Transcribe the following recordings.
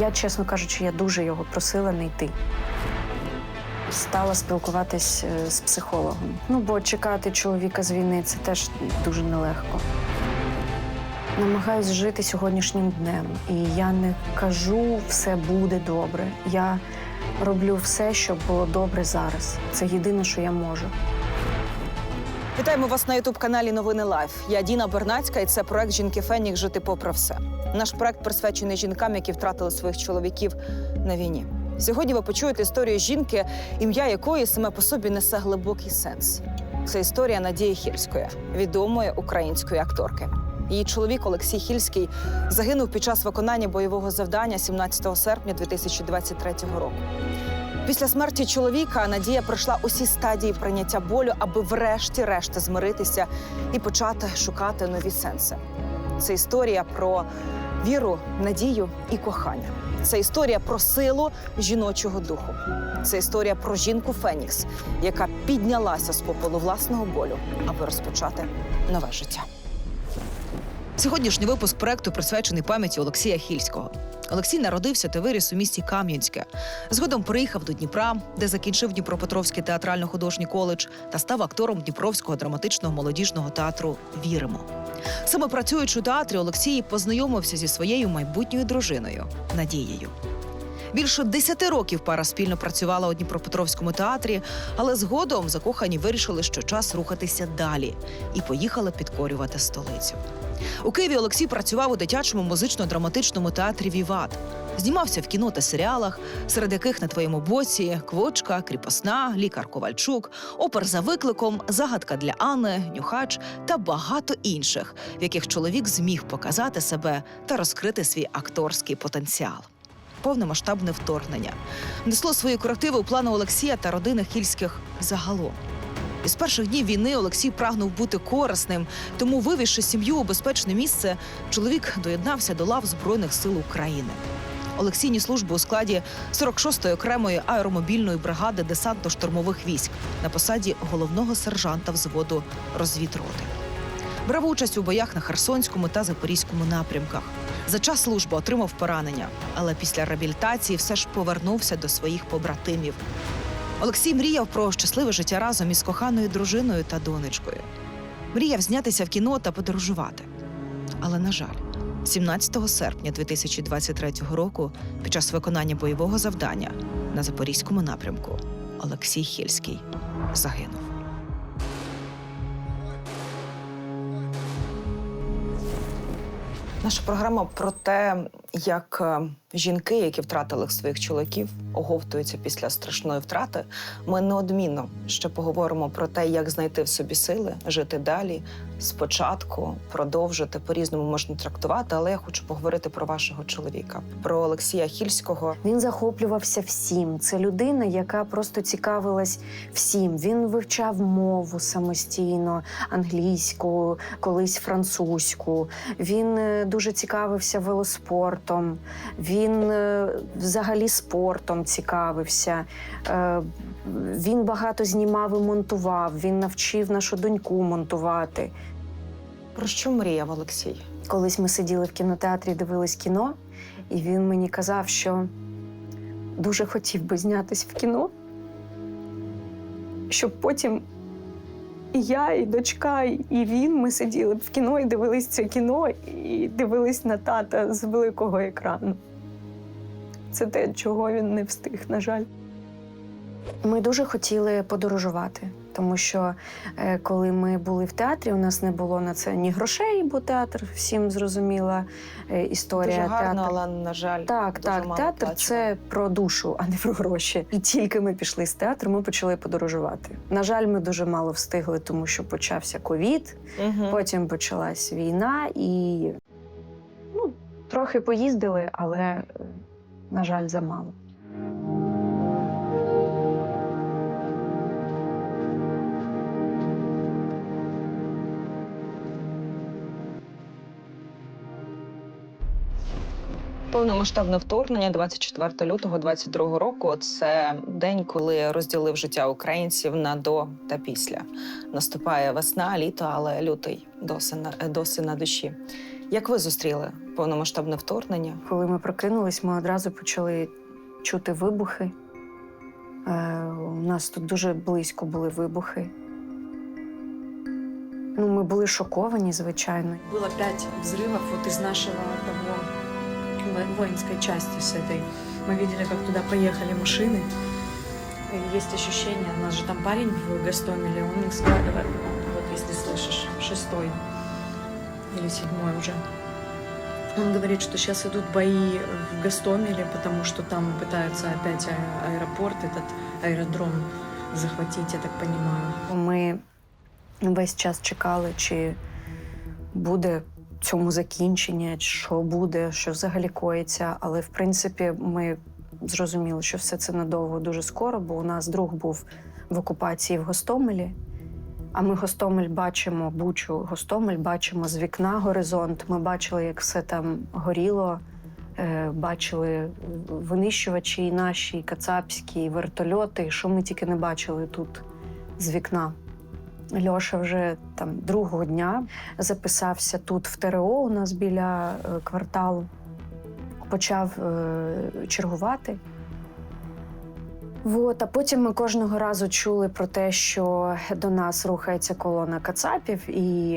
Я, чесно кажучи, я дуже його просила не йти. Стала спілкуватись е, з психологом. Ну, бо чекати чоловіка з війни це теж дуже нелегко. Намагаюсь жити сьогоднішнім днем. І я не кажу все буде добре. Я роблю все, щоб було добре зараз. Це єдине, що я можу. Вітаємо вас на ютуб-каналі Новини Лайф. Я Діна Бернацька, і це проект Жінки Фенік Жити попри все. Наш проект присвячений жінкам, які втратили своїх чоловіків на війні. Сьогодні ви почуєте історію жінки, ім'я якої саме по собі несе глибокий сенс. Це історія Надії Хільської, відомої української акторки. Її чоловік Олексій Хільський загинув під час виконання бойового завдання 17 серпня 2023 року. Після смерті чоловіка Надія пройшла усі стадії прийняття болю, аби врешті-решт змиритися і почати шукати нові сенси. Це історія про віру, надію і кохання. Це історія про силу жіночого духу. Це історія про жінку Фенікс, яка піднялася з попелу власного болю, аби розпочати нове життя. Сьогоднішній випуск проекту присвячений пам'яті Олексія Хільського. Олексій народився та виріс у місті Кам'янське. Згодом приїхав до Дніпра, де закінчив Дніпропетровський театрально-художній коледж та став актором Дніпровського драматичного молодіжного театру Віримо. Саме працюючи у театрі, Олексій познайомився зі своєю майбутньою дружиною Надією. Більше десяти років пара спільно працювала у Дніпропетровському театрі, але згодом закохані вирішили, що час рухатися далі, і поїхали підкорювати столицю. У Києві Олексій працював у дитячому музично-драматичному театрі Віват. Знімався в кіно та серіалах, серед яких на твоєму боці Квочка, Кріпосна, Лікар Ковальчук, Опер за викликом, Загадка для Анни, Нюхач та багато інших, в яких чоловік зміг показати себе та розкрити свій акторський потенціал. Повномасштабне вторгнення несло свої корективи у плани Олексія та родини Хільських загалом. Із перших днів війни Олексій прагнув бути корисним, тому, вивізши сім'ю у безпечне місце, чоловік доєднався до лав Збройних сил України. Олексій ніс службу у складі 46-ї окремої аеромобільної бригади десантно-штурмових військ на посаді головного сержанта взводу розвідроти. Брав участь у боях на Херсонському та Запорізькому напрямках. За час служби отримав поранення, але після реабілітації все ж повернувся до своїх побратимів. Олексій мріяв про щасливе життя разом із коханою дружиною та донечкою. Мріяв знятися в кіно та подорожувати. Але, на жаль, 17 серпня 2023 року, під час виконання бойового завдання на Запорізькому напрямку, Олексій Хільський загинув. Наша програма про те, як е, жінки, які втратили своїх чоловіків, оговтуються після страшної втрати. Ми неодмінно ще поговоримо про те, як знайти в собі сили, жити далі, спочатку, продовжити по-різному можна трактувати. Але я хочу поговорити про вашого чоловіка, про Олексія Хільського. Він захоплювався всім. Це людина, яка просто цікавилась всім. Він вивчав мову самостійно, англійську, колись французьку. Він е, дуже цікавився велоспортом. Він е, взагалі спортом цікавився. Е, Він багато знімав і монтував. Він навчив нашу доньку монтувати. Про що мріяв Олексій? Колись ми сиділи в кінотеатрі, дивились кіно, і він мені казав, що дуже хотів би знятись в кіно, щоб потім і я, і дочка, і він ми сиділи в кіно і дивились це кіно, і дивились на тата з великого екрану. Це те, чого він не встиг, на жаль. Ми дуже хотіли подорожувати, тому що е, коли ми були в театрі, у нас не було на це ні грошей, бо театр всім зрозуміла е, історія. Дуже гарно, театр. але на жаль, Так, дуже так, мало театр плачено. це про душу, а не про гроші. І тільки ми пішли з театру, ми почали подорожувати. На жаль, ми дуже мало встигли, тому що почався ковід, Мгм. потім почалась війна, і ну, трохи поїздили, але, е, на жаль, замало. Повномасштабне вторгнення 24 лютого 22 року. Це день, коли розділив життя українців на до та після. Наступає весна, літо, але лютий досі на досі на душі. Як ви зустріли повномасштабне вторгнення? Коли ми прокинулись, ми одразу почали чути вибухи. Е, у нас тут дуже близько були вибухи. Ну, ми були шоковані, звичайно. Было пять взрывов вот из нашего того воинской части с этой. Мы видели, как туда поехали машины. И есть ощущение, у нас же там парень в Гастомеле, он их складывает, вот если слышишь, шестой или седьмой уже. Он говорит, что сейчас идут бои в Гастомеле, потому что там пытаются опять а- аэропорт, этот аэродром захватить, я так понимаю. Ми весь час чекали, чи буде цьому закінчення, що буде, що взагалі коїться. Але в принципі, ми зрозуміли, що все це надовго дуже скоро, бо у нас друг був в окупації в Гостомелі. А ми Гостомель бачимо, Бучу, Гостомель бачимо з вікна горизонт. Ми бачили, як все там горіло. е, Бачили винищувачі і наші, і кацапські, і вертольоти, що ми тільки не бачили тут з вікна. Льоша вже там другого дня записався тут в ТРО у нас біля е, кварталу, почав е, чергувати. Вот, а потім ми кожного разу чули про те, що до нас рухається колона кацапів, і,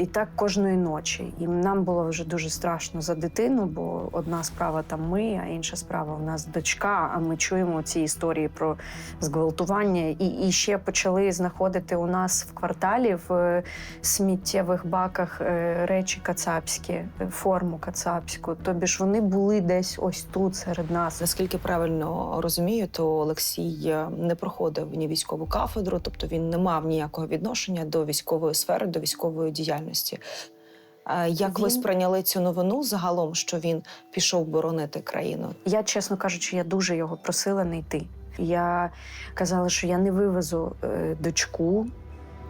і так кожної ночі. І нам було вже дуже страшно за дитину, бо одна справа там ми, а інша справа у нас дочка. А ми чуємо ці історії про зґвалтування. І, і ще почали знаходити у нас в кварталі в е, сміттєвих баках е, речі кацапські, е, форму кацапську. Тобі ж вони були десь ось тут серед нас. Наскільки правильно розумію, то Олексій е, не проходив ні військову кафедру, тобто він не мав ніякого відношення до військової сфери, до військової діяльності. Як ви сприйняли цю новину загалом, що він пішов боронити країну? Я, чесно кажучи, я дуже його просила не йти. Я казала, що я не вивезу е, дочку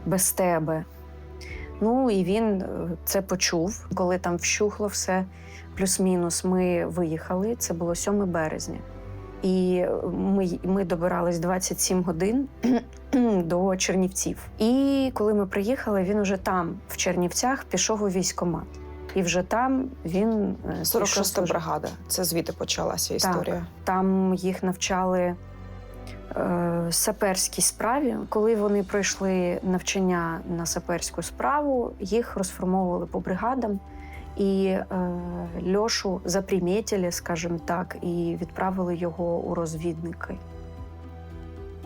без тебе. Ну і він е, це почув, коли там вщухло все, плюс-мінус. Ми виїхали. Це було 7 березня. І ми, ми добирались 27 годин до Чернівців. І коли ми приїхали, він уже там, в Чернівцях, пішов у військкомат. І вже там він е, пішов 46-та бригада. Це звідти почалася історія. Там їх навчали е, саперській справі. Коли вони пройшли навчання на саперську справу, їх розформовували по бригадам. І е, Льошу запримітили, скажімо так, і відправили його у розвідники.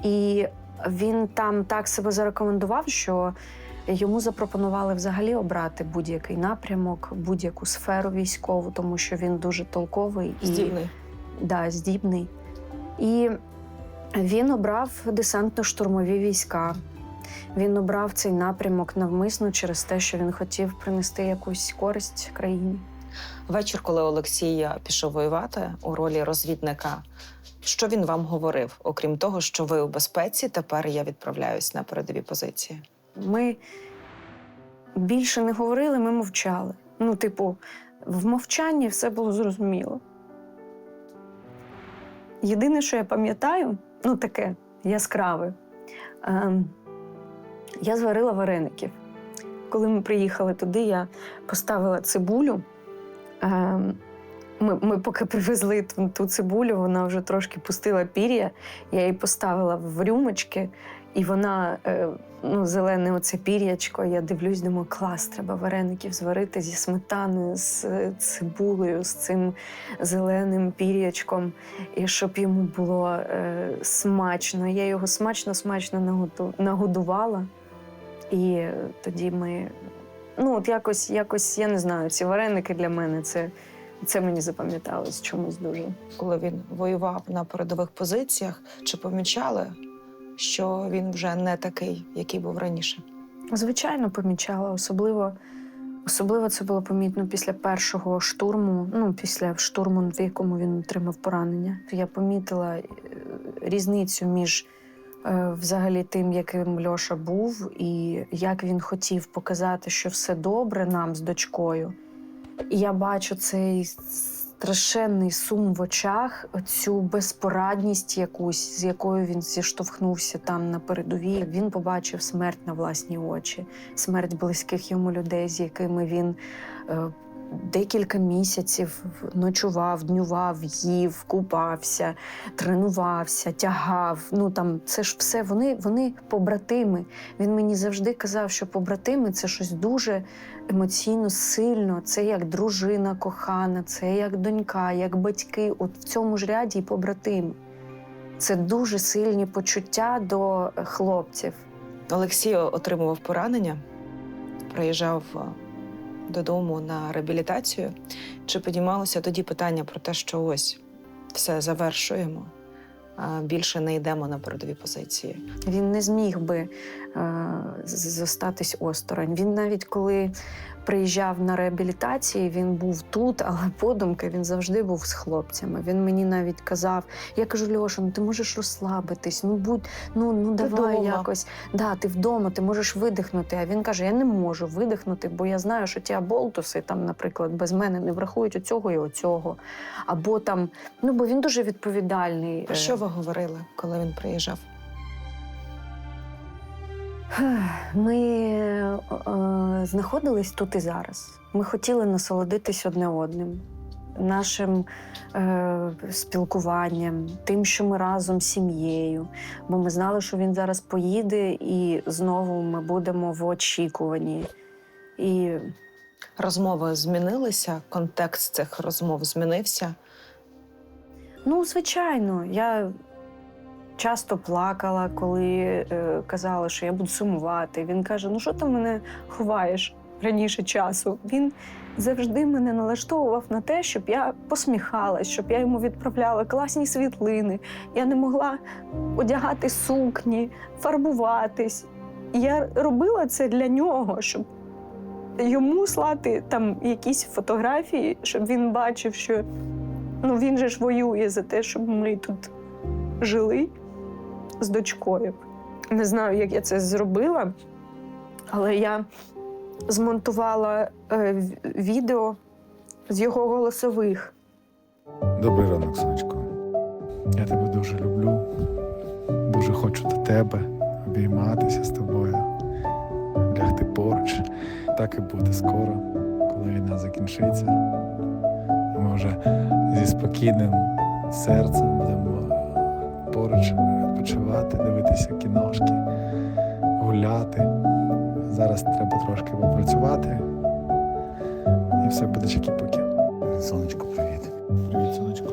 І він там так себе зарекомендував, що йому запропонували взагалі обрати будь-який напрямок, будь-яку сферу військову, тому що він дуже толковий і Здібний. да, здібний. І він обрав десантно-штурмові війська. Він обрав цей напрямок навмисно через те, що він хотів принести якусь користь країні. Вечір, коли Олексій пішов воювати у ролі розвідника, що він вам говорив, окрім того, що ви у безпеці, тепер я відправляюсь на передові позиції. Ми більше не говорили, ми мовчали. Ну, типу, в мовчанні все було зрозуміло. Єдине, що я пам'ятаю, ну таке яскраве. Ем, я зварила вареників. Коли ми приїхали туди, я поставила цибулю. Ем, ми, ми поки привезли ту, ту цибулю, вона вже трошки пустила пір'я. Я її поставила в рюмочки, і вона, е, ну, зелене оце пір'ячко. Я дивлюсь, думаю, клас, треба вареників зварити зі сметаною, з е, цибулею, з цим зеленим пір'ячком, і щоб йому було е, смачно. Я його смачно-смачно нагодувала. І тоді ми. Ну, от якось, якось, я не знаю, ці вареники для мене це, це мені запам'яталось чомусь дуже. Коли він воював на передових позиціях, чи помічали, що він вже не такий, який був раніше? Звичайно, помічала. Особливо, особливо це було помітно після першого штурму, ну, після штурму, в якому він отримав поранення. Я помітила е, різницю між взагалі тим, яким Льоша був, і як він хотів показати, що все добре нам з дочкою. І я бачу цей страшенний сум в очах, цю безпорадність якусь, з якою він зіштовхнувся там на передовій. Він побачив смерть на власні очі, смерть близьких йому людей, з якими він е, декілька місяців ночував, днював, їв, купався, тренувався, тягав. Ну там це ж все. Вони, вони побратими. Він мені завжди казав, що побратими це щось дуже емоційно сильно. Це як дружина кохана, це як донька, як батьки. От в цьому ж ряді і побратими. Це дуже сильні почуття до хлопців. Олексій отримував поранення, приїжджав е, додому на реабілітацію. Чи підіймалося тоді питання про те, що ось все завершуємо, більше не йдемо на передові позиції? Він не зміг би зостатись осторонь. Він навіть коли приїжджав на реабілітації, він був тут, але подумки він завжди був з хлопцями. Він мені навіть казав: я кажу, Льоша, ну ти можеш розслабитись, ну будь, ну, ну Ти давай вдома. якось. Да, ти вдома, ти можеш видихнути. А він каже: Я не можу видихнути, бо я знаю, що ті аболтуси там, наприклад, без мене не врахують оцього і оцього. Або там, ну бо він дуже відповідальний. Про е, що ви говорили, коли він приїжджав? Ми е, знаходились тут і зараз. Ми хотіли насолодитись одне одним, нашим е, спілкуванням, тим, що ми разом з сім'єю. Бо ми знали, що він зараз поїде, і знову ми будемо в очікуванні. І Розмови змінилися, контекст цих розмов змінився. Ну, звичайно, я часто плакала, коли е, казала, що я буду сумувати. Він каже: Ну що ти мене ховаєш раніше часу? Він завжди мене налаштовував на те, щоб я посміхалась, щоб я йому відправляла класні світлини. Я не могла одягати сукні, фарбуватись. Я робила це для нього, щоб йому слати там якісь фотографії, щоб він бачив, що Ну, він же ж воює за те, щоб ми тут жили з дочкою. Не знаю, як я це зробила, але я змонтувала е, відео з його голосових. Добрий ранок, сонечко. Я тебе дуже люблю. Дуже хочу до тебе обійматися з тобою, лягти поруч. Так і буде скоро, коли війна закінчиться. Ми вже зі спокійним серцем будемо поруч відпочивати, дивитися кіношки, гуляти. Зараз треба трошки попрацювати, і все буде чекі-пуки. Сонечко, привіт. Привіт, сонечко.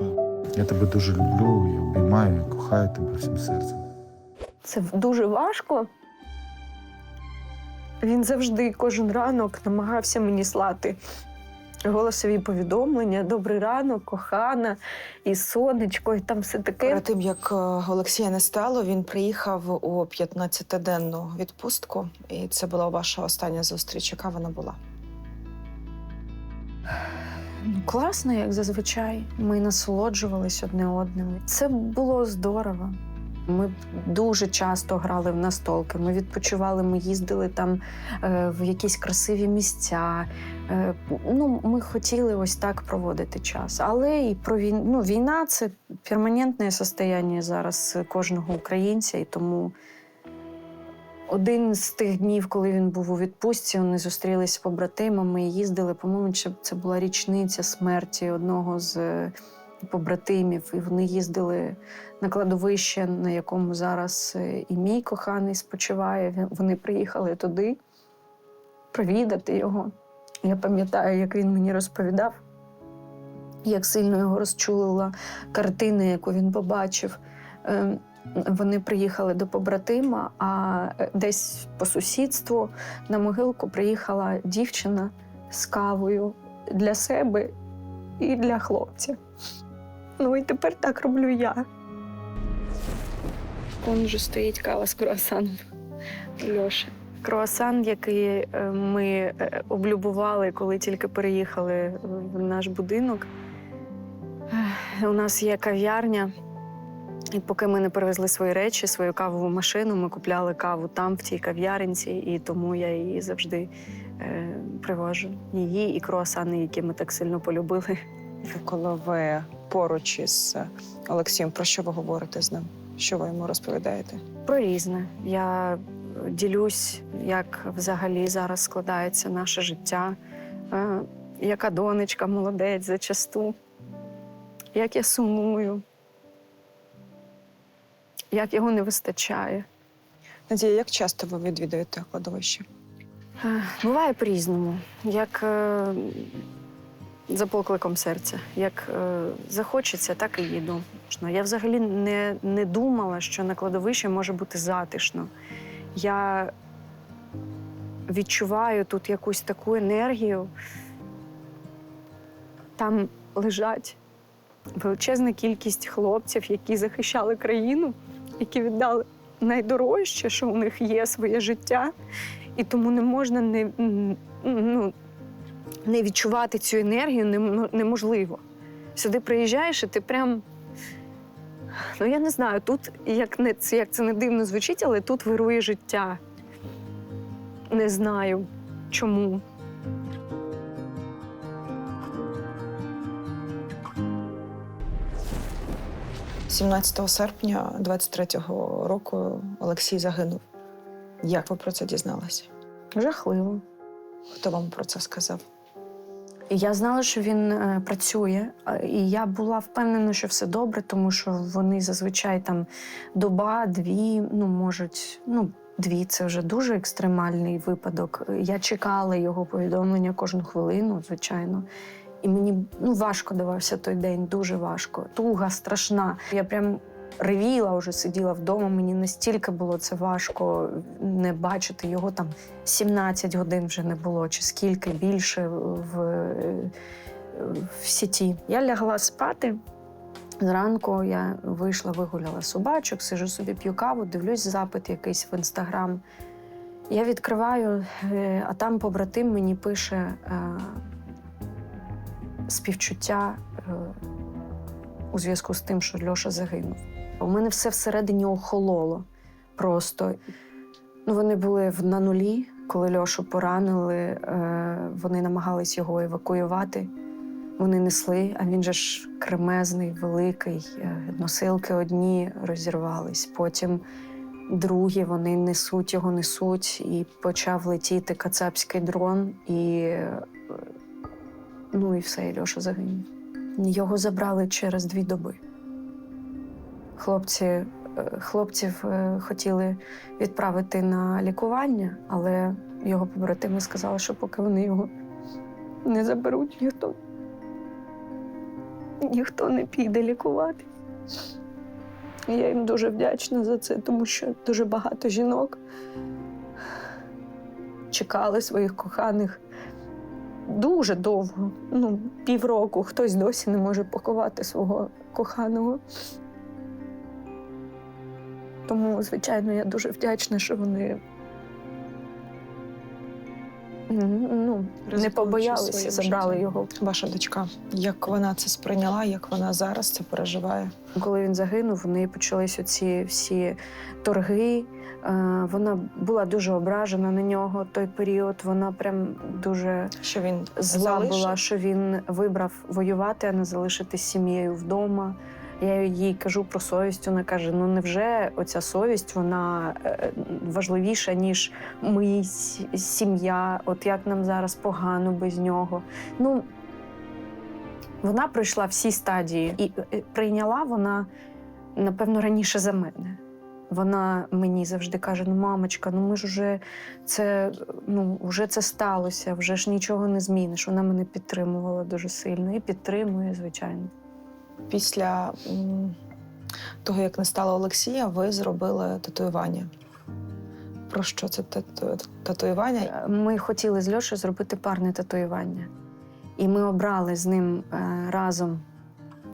Я тебе дуже люблю і обіймаю, і кохаю тебе всім серцем. Це дуже важко. Він завжди кожен ранок намагався мені слати голосові повідомлення, добрий ранок, кохана, і сонечко, і там все таке. Перед тим як е, Олексія не стало, він приїхав у 15-денну відпустку, і це була ваша остання зустріч. Яка вона була? Ну, класно, як зазвичай. Ми насолоджувались одне одним. Це було здорово. Ми дуже часто грали в настолки. Ми відпочивали, ми їздили там е, в якісь красиві місця. Е, ну, ми хотіли ось так проводити час. Але і про війну. Ну, війна це перманентне состояння зараз кожного українця, і тому. Один з тих днів, коли він був у відпустці, вони зустрілися з побратимами і їздили. По-моєму, це була річниця смерті одного з побратимів. І вони їздили на кладовище, на якому зараз е, і мій коханий спочиває. Вони приїхали туди провідати його. Я пам'ятаю, як він мені розповідав, як сильно його розчулила картина, яку він побачив. Ем, Вони приїхали до побратима, а е, десь по сусідству на могилку приїхала дівчина з кавою для себе і для хлопця. Ну і тепер так роблю я. Вон вже стоїть кава з круасаном. Льоша. Круасан, який е, ми е, облюбували, коли тільки переїхали в наш будинок. У нас є кав'ярня. І поки ми не привезли свої речі, свою кавову машину, ми купляли каву там, в тій кав'яринці, і тому я її завжди е, привожу. Її і круасани, які ми так сильно полюбили. Коли ви поруч із е, Олексієм, про що ви говорите з ним? Що ви йому розповідаєте? Про різне. Я ділюсь, як взагалі зараз складається наше життя. Е, яка донечка молодець зачасту, як я сумую, як його не вистачає. Надія, як часто ви відвідуєте кладовище? Е, Буває по-різному, як е, за покликом серця. Як е, захочеться, так і їду. Я взагалі не, не думала, що на кладовищі може бути затишно. Я відчуваю тут якусь таку енергію. Там лежать величезна кількість хлопців, які захищали країну, які віддали найдорожче, що у них є своє життя. І тому не можна не, ну, не відчувати цю енергію ну, неможливо. Сюди приїжджаєш, і ти прям. Ну, я не знаю, тут, як, не, як це не дивно звучить, але тут вирує життя. Не знаю чому. 17 серпня 23-го року Олексій загинув. Як ви про це дізналися? Жахливо. Хто вам про це сказав? Я знала, що він е, працює, е, і я була впевнена, що все добре, тому що вони зазвичай там доба, дві, ну можуть, ну. Дві це вже дуже екстремальний випадок. Я чекала його повідомлення кожну хвилину, звичайно. І мені ну, важко давався той день, дуже важко. Туга страшна. Я прям ревіла, вже сиділа вдома. Мені настільки було це важко не бачити його там 17 годин вже не було, чи скільки більше в, в сіті. Я лягла спати. Зранку я вийшла, вигуляла собачок, сижу собі, п'ю каву, дивлюсь запит якийсь в інстаграм. Я відкриваю, е, а там побратим мені пише е, співчуття е, у зв'язку з тим, що Льоша загинув. У мене все всередині охололо просто. Ну, вони були на нулі, коли Льошу поранили, е, вони намагались його евакуювати. Вони несли, а він же ж кремезний, великий. е, Носилки одні розірвались. Потім другі вони несуть його, несуть, і почав летіти кацапський дрон, і е, ну і все, і Льоша загинув. Його забрали через дві доби. Хлопці, е, хлопців е, хотіли відправити на лікування, але його побратими сказали, що поки вони його не заберуть, ніхто, ніхто не піде лікувати. Я їм дуже вдячна за це, тому що дуже багато жінок чекали своїх коханих дуже довго, ну, півроку. Хтось досі не може поховати свого коханого. Тому, звичайно, я дуже вдячна, що вони ну, не побоялися, своїм забрали життям. його. Ваша дочка. Як вона це сприйняла, як вона зараз це переживає? Коли він загинув, в неї почались оці всі торги. Е, Вона була дуже ображена на нього той період. Вона прям дуже Що він зла залишив? була, що він вибрав воювати, а не залишити сім'єю вдома. Я їй кажу про совість. Вона каже: ну невже оця совість вона е, важливіша, ніж ми, сім'я? От як нам зараз погано без нього? Ну вона пройшла всі стадії і е, прийняла вона, напевно, раніше за мене. Вона мені завжди каже: ну, мамочка, ну ми ж уже це, ну, вже це сталося, вже ж нічого не зміниш. Вона мене підтримувала дуже сильно і підтримує, звичайно. Після того, як не стало Олексія, ви зробили татуювання. Про що це тату- татуювання? Ми хотіли з Льошею зробити парне татуювання. І ми обрали з ним е, разом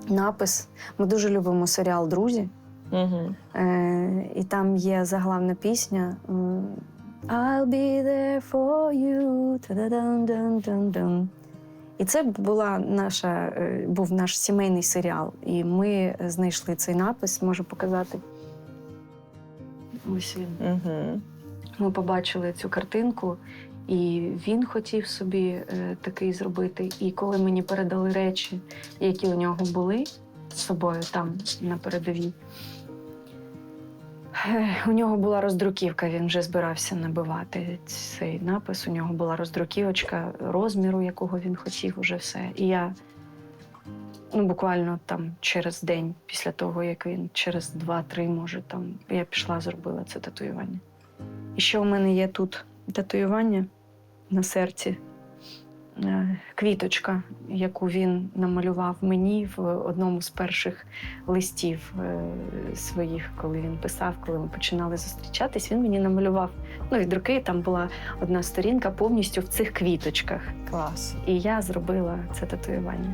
напис. Ми дуже любимо серіал Друзі. Угу. Е, і там є заглавна пісня. I'll be there for you. Та-да-дам-дам-дам-дам. І це була наша, е, був наш сімейний серіал. І ми знайшли цей напис, можу показати. Ось він. Угу. Ми побачили цю картинку, і він хотів собі е, такий зробити. І коли мені передали речі, які у нього були з собою там на передовій, У нього була роздруківка, він вже збирався набивати цей напис. У нього була роздруківочка розміру, якого він хотів, уже все. І я ну, буквально там через день, після того, як він через два-три, може, там я пішла, зробила це татуювання. І ще у мене є тут татуювання на серці. Е, Квіточка, яку він намалював мені в одному з перших листів е, своїх, коли він писав, коли ми починали зустрічатись, він мені намалював ну, від руки. Там була одна сторінка повністю в цих квіточках. Клас. І я зробила це татуювання.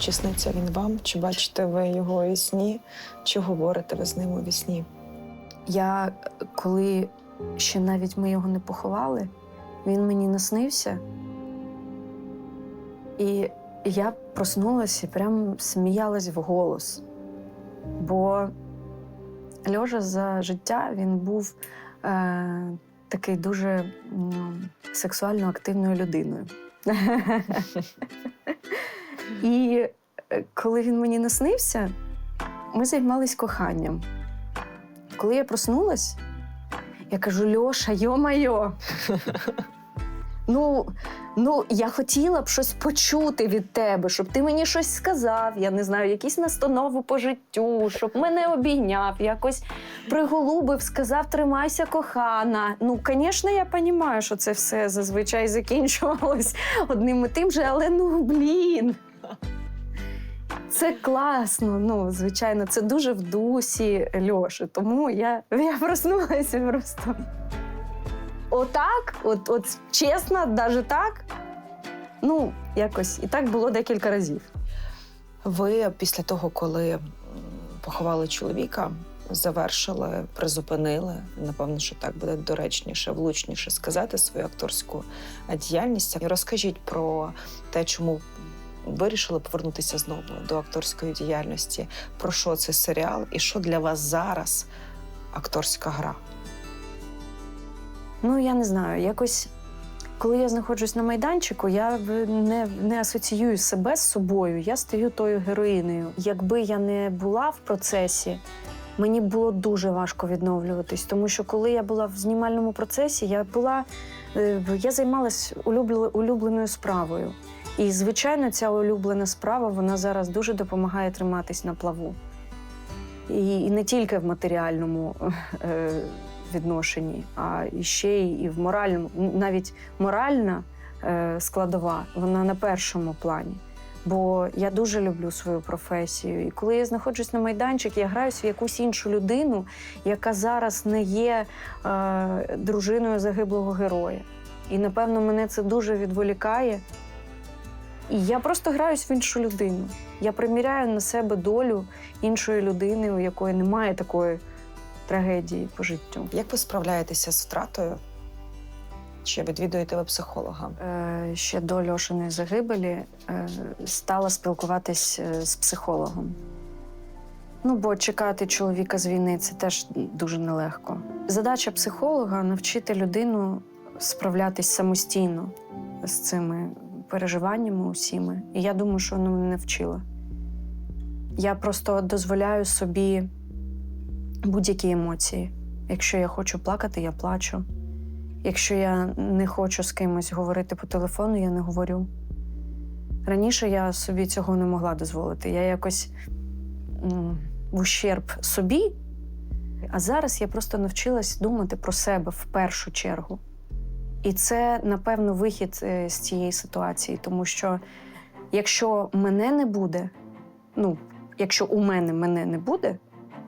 Чи сниться він вам? Чи бачите ви його у сні? Чи говорите ви з ним у вісні? Я коли ще навіть ми його не поховали, він мені наснився. І я проснулася і прям сміялась в голос. Бо Льожа за життя він був е, такий дуже м, сексуально активною людиною. І е, коли він мені наснився, ми займались коханням. Коли я проснулась, я кажу: Льоша, йо-майо. Ну, ну, я хотіла б щось почути від тебе, щоб ти мені щось сказав. Я не знаю, якісь настанови по життю, щоб мене обійняв, якось приголубив, сказав тримайся, кохана. Ну, звісно, я розумію, що це все зазвичай закінчувалось одним і тим же, але ну блін. Це класно. Ну, звичайно, це дуже в дусі Льоші. Тому я, я проснулася просто. Отак, от, от чесно, навіть так. Ну, якось. І так було декілька разів. Ви після того, коли поховали чоловіка, завершили, призупинили. Напевно, що так буде доречніше, влучніше сказати свою акторську діяльність. Розкажіть про те, чому вирішили повернутися знову до акторської діяльності. Про що це серіал і що для вас зараз акторська гра? Ну, я не знаю, якось. Коли я знаходжусь на майданчику, я не, не асоціюю себе з собою. Я стаю тою героїнею. Якби я не була в процесі, мені було дуже важко відновлюватись. Тому що коли я була в знімальному процесі, я була е, я займалась улюбленою справою. І, звичайно, ця улюблена справа вона зараз дуже допомагає триматись на плаву. І, і не тільки в матеріальному е, відношенні, а ще й і в моральному. Навіть моральна е, складова, вона на першому плані. Бо я дуже люблю свою професію. І коли я знаходжусь на майданчик, я граюсь в якусь іншу людину, яка зараз не є е, дружиною загиблого героя. І напевно мене це дуже відволікає. І я просто граюсь в іншу людину. Я приміряю на себе долю іншої людини, у якої немає такої трагедії по життю. Як ви справляєтеся з втратою? Чи відвідуєте ви психолога? Е, ще до Льошиної загибелі е, стала спілкуватись е, з психологом. Ну, бо чекати чоловіка з війни це теж дуже нелегко. Задача психолога навчити людину справлятись самостійно з цими переживаннями усіми. І я думаю, що вона мене не вчила. Я просто дозволяю собі будь-які емоції. Якщо я хочу плакати, я плачу. Якщо я не хочу з кимось говорити по телефону, я не говорю. Раніше я собі цього не могла дозволити. Я якось в ущерб собі. А зараз я просто навчилась думати про себе в першу чергу. І це, напевно, вихід е, з цієї ситуації, тому що якщо мене не буде, ну, якщо у мене мене не буде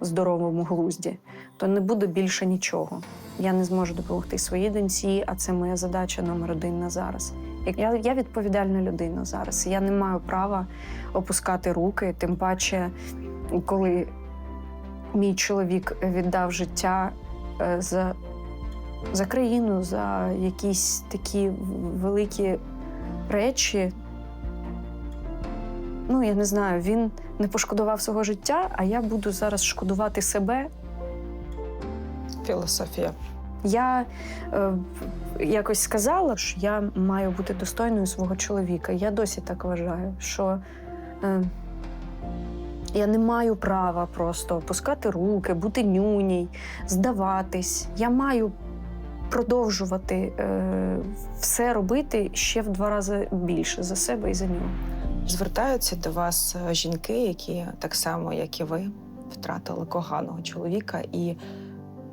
в здоровому глузді, то не буде більше нічого. Я не зможу допомогти своїй доньці, а це моя задача номер один на зараз. Я, я відповідальна людина зараз. Я не маю права опускати руки, тим паче, коли мій чоловік віддав життя е, за, за країну, за якісь такі великі речі. Ну, я не знаю, він не пошкодував свого життя, а я буду зараз шкодувати себе Філософія. я е, якось сказала, що я маю бути достойною свого чоловіка. Я досі так вважаю, що е, Я не маю права просто опускати руки, бути нюній, здаватись. Я маю продовжувати е, все робити ще в два рази більше за себе і за нього. Звертаються до вас е, жінки, які так само, як і ви, втратили коханого чоловіка і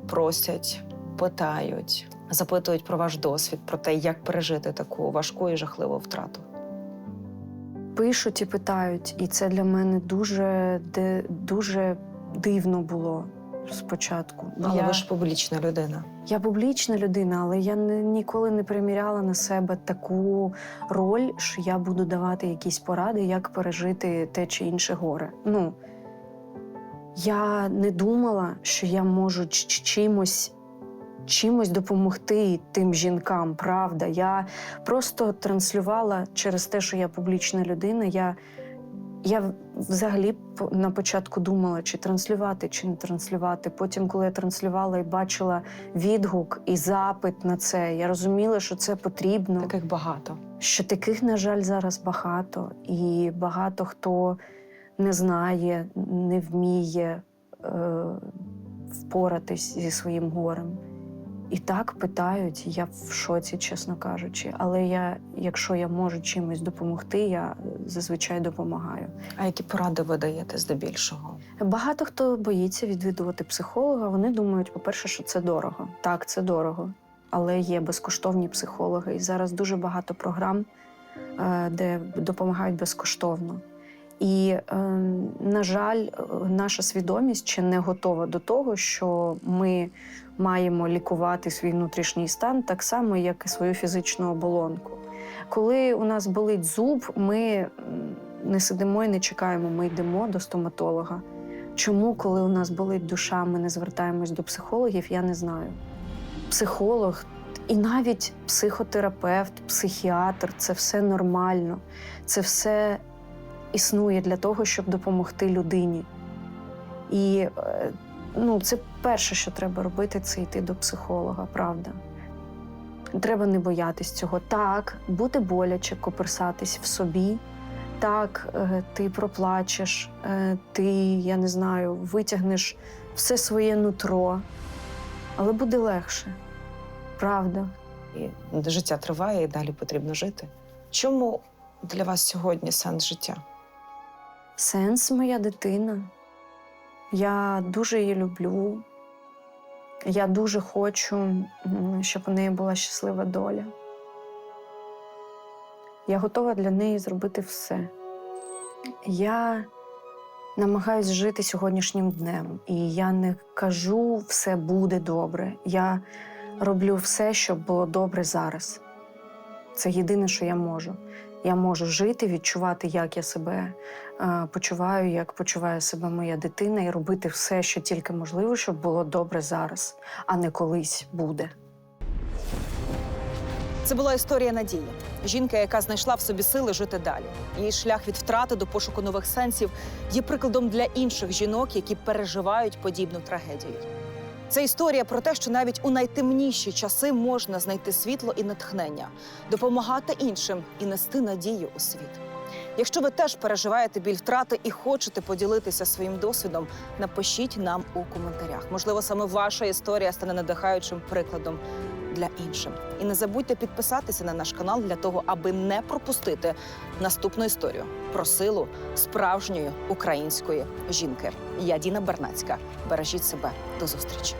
просять, питають, запитують про ваш досвід, про те, як пережити таку важку і жахливу втрату. Пишуть і питають, і це для мене дуже, дуже дивно було спочатку. Але я, ви ж публічна людина. я публічна людина, але я не, ніколи не приміряла на себе таку роль, що я буду давати якісь поради, як пережити те чи інше горе. Ну, я не думала, що я можу чимось. Чимось допомогти тим жінкам, правда. Я просто транслювала через те, що я публічна людина. Я, я взагалі на початку думала, чи транслювати, чи не транслювати. Потім, коли я транслювала і бачила відгук і запит на це, я розуміла, що це потрібно Таких багато. що таких, на жаль, зараз багато, і багато хто не знає, не вміє е, впоратись зі своїм горем. І так питають, я в шоці, чесно кажучи. Але я, якщо я можу чимось допомогти, я зазвичай допомагаю. А які поради ви даєте здебільшого? Багато хто боїться відвідувати психолога. Вони думають, по-перше, що це дорого. Так, це дорого, але є безкоштовні психологи. І зараз дуже багато програм, е, де допомагають безкоштовно. І, е, на жаль, е, наша свідомість ще не готова до того, що ми маємо лікувати свій внутрішній стан так само, як і свою фізичну оболонку. Коли у нас болить зуб, ми не сидимо і не чекаємо, ми йдемо до стоматолога. Чому, коли у нас болить душа, ми не звертаємось до психологів, я не знаю. Психолог і навіть психотерапевт, психіатр це все нормально. Це все існує для того, щоб допомогти людині. І е, ну, це перше, що треба робити, це йти до психолога, правда. Треба не боятись цього. Так, буде боляче коперсатись в собі. Так, е, ти проплачеш, е, ти, я не знаю, витягнеш все своє нутро, але буде легше. Правда. І життя триває, і далі потрібно жити. Чому для вас сьогодні сенс життя? Сенс моя дитина. Я дуже її люблю. Я дуже хочу, щоб у неї була щаслива доля. Я готова для неї зробити все. Я намагаюсь жити сьогоднішнім днем, і я не кажу все буде добре. Я роблю все, щоб було добре зараз. Це єдине, що я можу. Я можу жити, відчувати, як я себе е, почуваю, як почуває себе моя дитина, і робити все, що тільки можливо, щоб було добре зараз, а не колись буде. Це була історія надії. Жінка, яка знайшла в собі сили жити далі. Її шлях від втрати до пошуку нових сенсів є прикладом для інших жінок, які переживають подібну трагедію. Це історія про те, що навіть у найтемніші часи можна знайти світло і натхнення, допомагати іншим і нести надію у світ. Якщо ви теж переживаєте біль втрати і хочете поділитися своїм досвідом, напишіть нам у коментарях. Можливо, саме ваша історія стане надихаючим прикладом для інших. І не забудьте підписатися на наш канал для того, аби не пропустити наступну історію про силу справжньої української жінки. Я Діна Бернацька. Бережіть себе до зустрічі.